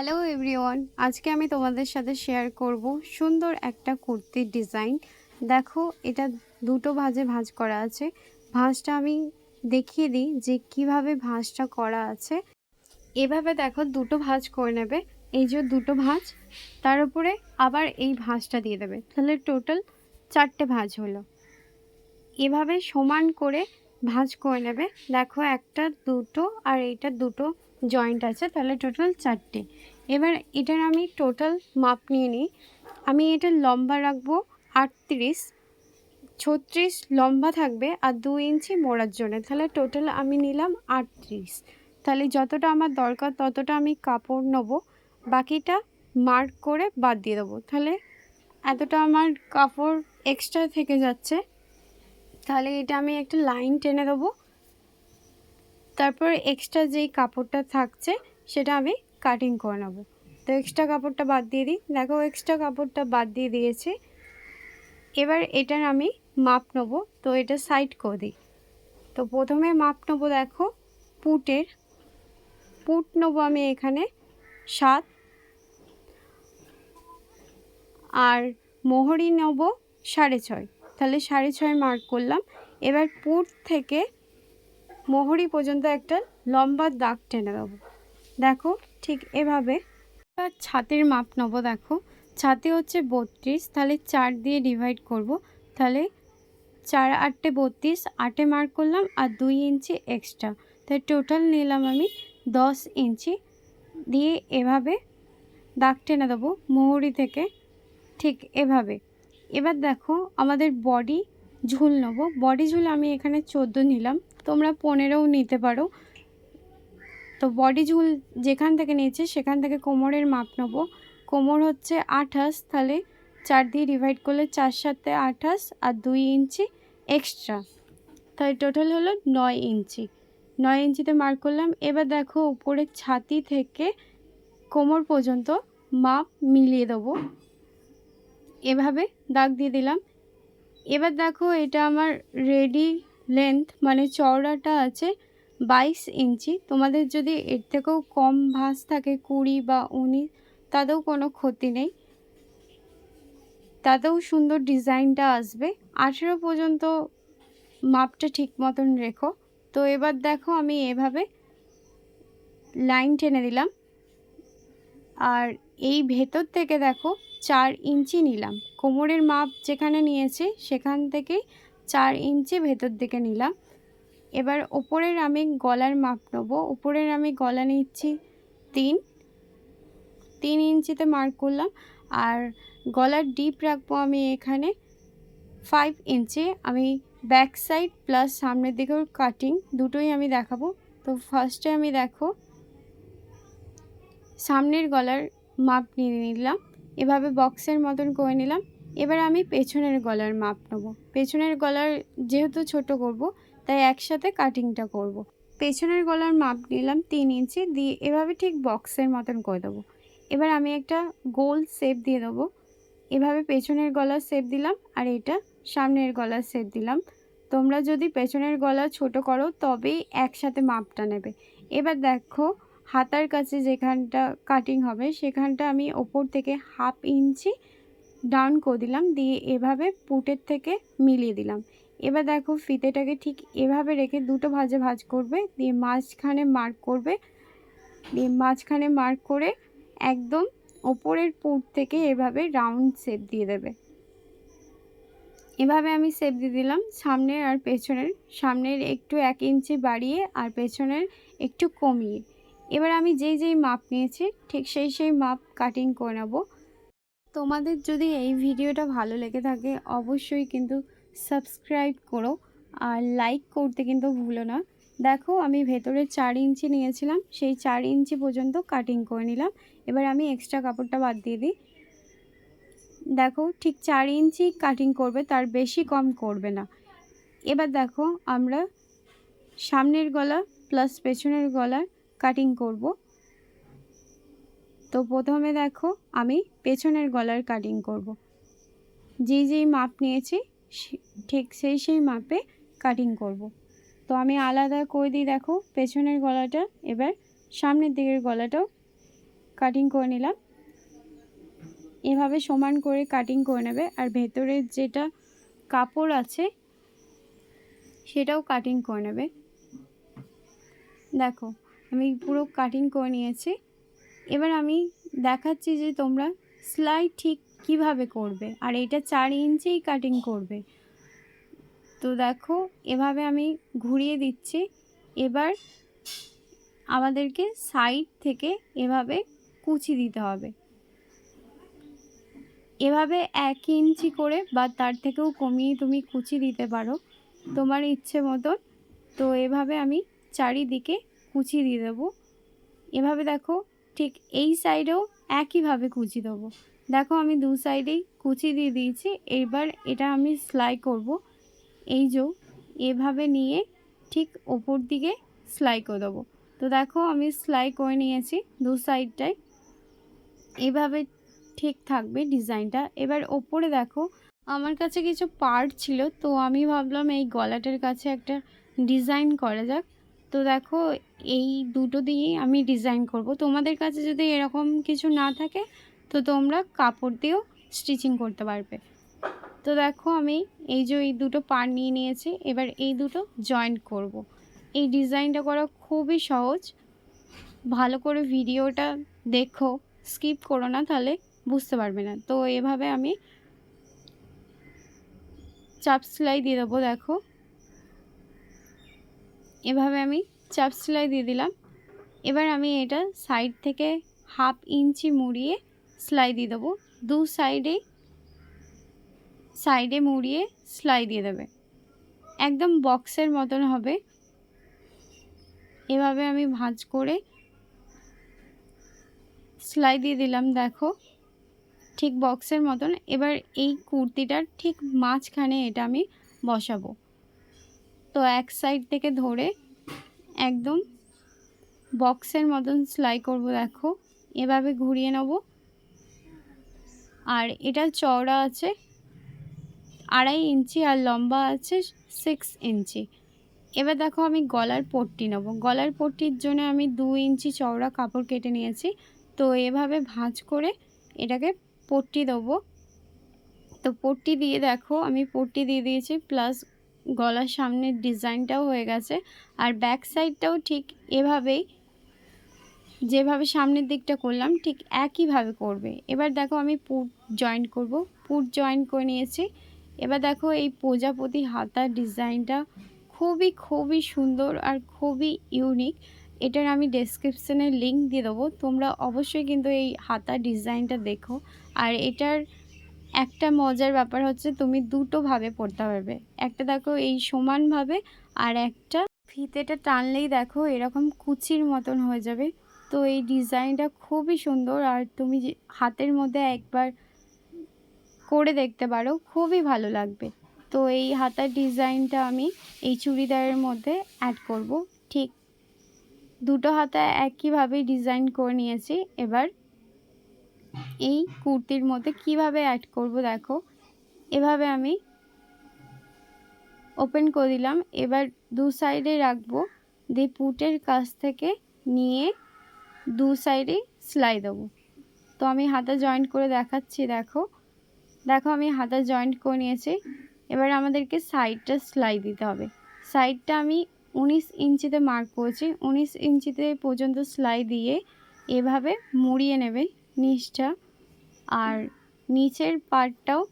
Hello everyone আজকে আমি তোমাদের সাথে শেয়ার করব সুন্দর একটা কুর্তির ডিজাইন দেখো, এটা দুটো ভাঁজে ভাঁজ করা আছে। ভাঁজটা আমি দেখিয়ে দিই যে কীভাবে ভাঁজটা করা আছে। এভাবে দেখো, দুটো ভাঁজ করে নেবে। এই যে দুটো ভাঁজ, তার উপরে আবার এই ভাঁজটা দিয়ে দেবে। তাহলে টোটাল চারটে ভাঁজ হলো। এভাবে সমান করে ভাঁজ করে নেবে। দেখো, একটা দুটো আর এইটা দুটো জয়েন্ট আছে, তাহলে টোটাল চারটে। এবার এটার আমি টোটাল মাপ নিয়ে নিই। আমি এটা লম্বা রাখব আটত্রিশ, ছত্রিশ লম্বা থাকবে আর দু ইঞ্চি মোড়ার জন্য। তাহলে টোটাল আমি নিলাম আটত্রিশ। তাহলে যতটা আমার দরকার ততটা আমি কাপড় নেব। বাকিটা মার্ক করে বাদ দিয়ে দেবো। তাহলে এতটা আমার কাপড় এক্সট্রা থেকে যাচ্ছে। তাহলে এটা আমি একটা লাইন টেনে দেবো। তারপর এক্সট্রা যেই কাপড়টা থাকছে, সেটা আমি কাটিং করে নেব। তো এক্সট্রা কাপড়টা বাদ দিয়ে দিই। দেখো এক্সট্রা কাপড়টা বাদ দিয়ে দিয়েছি। এবার এটার আমি মাপ নেব। তো এটা সাইড করে দিই। তো প্রথমে মাপ নেব দেখো পুটের। পুট নেব আমি এখানে সাত। আর মোহরি নেব সাড়ে ছয়। তাহলে সাড়ে ছয় মার্ক করলাম। এবার পুট থেকে মোহরি পর্যন্ত একটা লম্বা দাগ টেনে দেবো। দেখো, ঠিক এভাবে। এবার ছাতের মাপ নেব, দেখো। ছাতে হচ্ছে বত্রিশ, তাহলে চার দিয়ে ডিভাইড করব। তাহলে চার আটটে বত্রিশ, আটে মার্ক করলাম, আর দুই ইঞ্চি এক্সট্রা তাই টোটাল নিলাম আমি দশ ইঞ্চি। দিয়ে এভাবে দাগ টেনে দেবো মোহরি থেকে। ঠিক এভাবে। এবার দেখো, আমাদের বডি ঝুল নেব। বডি ঝুল আমি এখানে চোদ্দ নিলাম। তোমরা পনেরোও নিতে পারো। তো বডি ঝুল যেখান থেকে নিয়েছে, সেখান থেকে কোমরের মাপ নেব। কোমর হচ্ছে আঠাশ, তাহলে চার দিয়ে ডিভাইড করলে চার সাথে আঠাশ আর দুই ইঞ্চি এক্সট্রা তাই টোটাল হলো নয় ইঞ্চি। নয় ইঞ্চিতে মার্ক করলাম। এবার দেখো উপরের ছাতি থেকে কোমর পর্যন্ত মাপ মিলিয়ে দেবো। এভাবে দাগ দিয়ে দিলাম। এবার দেখো এটা আমার রেডি লেন্থ মানে চওড়াটা আছে বাইশ ইঞ্চি। তোমাদের যদি এর থেকেও কম ভাঁজ থাকে কুড়ি বা উনিশ, তাতেও কোনো ক্ষতি নেই। তাতেও সুন্দর ডিজাইনটা আসবে। আঠেরো পর্যন্ত মাপটা ঠিক মতন রেখো। তো এবার দেখো আমি এভাবে লাইন টেনে দিলাম। আর এই ভেতর থেকে দেখো চার ইঞ্চি নিলাম। কোমরের মাপ যেখানে নিয়েছি, সেখান থেকেই চার ইঞ্চি ভেতর দিকে নিলাম। এবার ওপরের আমি গলার মাপ নেব। উপরের আমি গলা নিচ্ছি তিন। তিন ইঞ্চিতে মার্ক করলাম। আর গলার ডিপ রাখব আমি এখানে ফাইভ ইঞ্চি। আমি ব্যাক সাইড প্লাস সামনের দিকেও কাটিং দুটোই আমি দেখাবো। তো ফার্স্টে আমি দেখো, সামনের গলার মাপ নিয়ে নিলাম। এভাবে বক্সের মতন করে নিলাম। এবার আমি পেছনের গলার মাপ নেব। পেছনের গলার যেহেতু ছোট করব, তাই একসাথে কাটিংটা করব। পেছনের গলার মাপ নিলাম তিন ইঞ্চি, দিয়ে এভাবে ঠিক বক্সের মতন করে দেবো। এবার আমি একটা গোল শেপ দিয়ে দেবো। এভাবে পেছনের গলার শেপ দিলাম আর এটা সামনের গলার শেপ দিলাম। তোমরা যদি পেছনের গলা ছোট করো, তবেই একসাথে মাপটা নেবে। এবার দেখো হাতার কাছে যেখানটা কাটিং হবে, সেখানটা আমি ওপর থেকে হাফ ইঞ্চি ডাউন করে দিলাম, দিয়ে এভাবে পুটের থেকে মিলিয়ে দিলাম। এবার দেখো ফিতেটাকে ঠিক এভাবে রেখে দুটো ভাজে ভাজ করবে, দিয়ে মাঝখানে মার্ক করবে, দিয়ে মাঝখানে মার্ক করে একদম ওপরের পুট থেকে এভাবে রাউন্ড শেপ দিয়ে দেবে। এভাবে আমি শেপ দিয়ে দিলাম, সামনের আর পেছনের। সামনের একটু এক ইঞ্চি বাড়িয়ে আর পেছনের একটু কমিয়ে। এবার আমি যেই যেই মাপ নিয়েছি, ঠিক সেই সেই মাপ কাটিং করে নেব। তোমাদের যদি এই ভিডিওটা ভালো লেগে থাকে, অবশ্যই কিন্তু সাবস্ক্রাইব করো আর লাইক করতে কিন্তু ভুলো না। দেখো, আমি ভেতরে চার ইঞ্চি নিয়েছিলাম, সেই চার ইঞ্চি পর্যন্ত কাটিং করে নিলাম। এবার আমি এক্সট্রা কাপড়টা বাদ দিয়ে দিই। দেখো, ঠিক চার ইঞ্চি কাটিং করবে, তার বেশি কম করবে না। এবার দেখো, আমরা সামনের গলা প্লাস পেছনের গলার কাটিং করব। তো প্রথমে দেখো আমি পেছনের গলার কাটিং করব। যেই যেই মাপ নিয়েছি ঠিক সেই সেই মাপে কাটিং করব। তো আমি আলাদা করে দিই দেখো পেছনের গলাটা, এবার সামনের দিকের গলাটাও কাটিং করে নিলাম। এভাবে সমান করে কাটিং করে নেবে আর ভেতরের যেটা কাপড় আছে সেটাও কাটিং করে নেবে। দেখো আমি পুরো কাটিং করে নিয়েছি। এবার আমি দেখাচ্ছি যে তোমরা সেলাই ঠিক কীভাবে করবে, আর এটা চার ইঞ্চেই কাটিং করবে। তো দেখো, এভাবে আমি ঘুরিয়ে দিচ্ছি। এবার আমাদেরকে সাইড থেকে এভাবে কুচি দিতে হবে। এভাবে এক ইঞ্চি করে বা তার থেকেও কমিয়ে তুমি কুচি দিতে পারো, তোমার ইচ্ছে মতন। তো এভাবে আমি চারিদিকে কুচি দিয়ে দেবো। এভাবে দেখো, ঠিক এই সাইডেও একইভাবে কুচি দেবো। দেখো আমি দু সাইডেই কুচি দিয়ে দিয়েছি, এবার এটা আমি সেলাই করব। এই যে এভাবে নিয়ে ঠিক ওপর দিকে সেলাই করে দেবো। তো দেখো আমি সেলাই করে নিয়েছি দু সাইডটায় এভাবে ঠিক থাকবে ডিজাইনটা এবার ওপরে দেখো, আমার কাছে কিছু পার্ট ছিল, তো আমি ভাবলাম এই গলাটার কাছে একটা ডিজাইন করা যাক। তো দেখো, এই দুটো দিয়েই আমি ডিজাইন করব। তোমাদের কাছে যদি এরকম কিছু না থাকে, তো তোমরা কাপড় দিয়েও স্টিচিং করতে পারবে। তো দেখো, আমি এই যে এই দুটো পার নিয়ে নিয়েছি, এবার এই দুটো জয়েন্ট করব। এই ডিজাইনটা করা খুবই সহজ। ভালো করে ভিডিওটা দেখো স্কিপ করো না, তাহলে বুঝতে পারবে না। তো এভাবে আমি চাপ সেলাই দিয়ে দেবো, দেখো। এভাবে আমি চাপ সেলাই দিয়ে দিলাম। এবার আমি এটা সাইড থেকে হাফ ইঞ্চি মুড়িয়ে সেলাই দিয়ে দেবো। দু সাইডে সাইডে মুড়িয়ে সেলাই দিয়ে দেবে। একদম বক্সের মতন হবে। এভাবে আমি ভাঁজ করে সেলাই দিয়ে দিলাম, দেখো। ঠিক বক্সের মতন। এবার এই কুর্তিটার ঠিক মাঝখানে এটা আমি বসাবো। তো এক সাইড থেকে ধরে একদম বক্সের মতন সেলাই করব, দেখো। এভাবে ঘুরিয়ে নেব। আর এটা চওড়া আছে, আড়াই ইঞ্চি আর লম্বা আছে সিক্স ইঞ্চি। এবার দেখো আমি গলার পট্টি নেব। গলার পট্টির জন্য আমি দু ইঞ্চি চওড়া কাপড় কেটে নিয়েছি। তো এভাবে ভাঁজ করে এটাকে পট্টি দেবো। তো পট্টি দিয়ে দেখো, আমি পট্টি দিয়ে দিয়েছি প্লাস গলার সামনের ডিজাইনটাও হয়ে গেছে। আর ব্যাক সাইডটাও ঠিক এভাবেই, যেভাবে সামনের দিকটা করলাম, ঠিক একইভাবে করবে। এবার দেখো আমি পুট জয়েন্ট করব। পুট জয়েন্ট করে নিয়েছি। এবার দেখো এই প্রজাপতি হাতার ডিজাইনটা খুবই খুবই সুন্দর আর খুবই ইউনিক এটার আমি ডেসক্রিপশানে লিঙ্ক দিয়ে দেবো। তোমরা অবশ্যই কিন্তু এই হাতার ডিজাইনটা দেখো। আর এটার একটা মজার ব্যাপার হচ্ছে তুমি দুটোভাবে পড়তে পারবে। একটা দেখো এই সমানভাবে আর একটা ফিতেটা টানলেই দেখো এরকম কুচির মতন হয়ে যাবে। তো এই ডিজাইনটা খুবই সুন্দর আর তুমি হাতের মধ্যে একবার করে দেখতে পারো, খুবই ভালো লাগবে। তো এই হাতার ডিজাইনটা আমি এই চুড়িদারের মধ্যে অ্যাড করব। ঠিক দুটো হাতা একইভাবেই ডিজাইন করে নিয়েছি। এবার এই কুর্তির মধ্যে কীভাবে অ্যাড করব দেখো। এভাবে আমি ওপেন করে দিলাম। এবার দু সাইডে রাখব। দিয়ে পুটের কাছ থেকে নিয়ে দু সাইডে সেলাই দেবো। তো আমি হাতা জয়েন্ট করে দেখাচ্ছি, দেখো। দেখো আমি হাতা জয়েন্ট করে নিয়েছি। এবার আমাদেরকে সাইডটা সেলাই দিতে হবে। সাইডটা আমি উনিশ ইঞ্চিতে মার্ক করেছি। উনিশ ইঞ্চিতে পর্যন্ত সেলাই দিয়ে এভাবে মুড়িয়ে নেবে। নিচটা আর নিচের পার্টটাও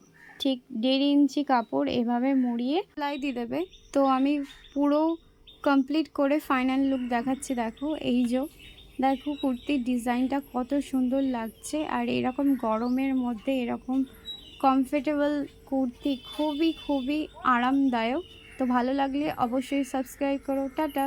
ঠিক দেড় ইঞ্চি কাপড় এভাবে মুড়িয়ে সেলাই দিয়ে দেবে। তো আমি পুরো কমপ্লিট করে ফাইনাল লুক দেখাচ্ছি, দেখো। এই যে, দেখো কুর্তির ডিজাইনটা কত সুন্দর লাগছে। আর এরকম গরমের মধ্যে এরকম কমফর্টেবল কুর্তি খুবই খুবই আরামদায়ক। তো ভালো লাগলে অবশ্যই সাবস্ক্রাইব করো। টাটা।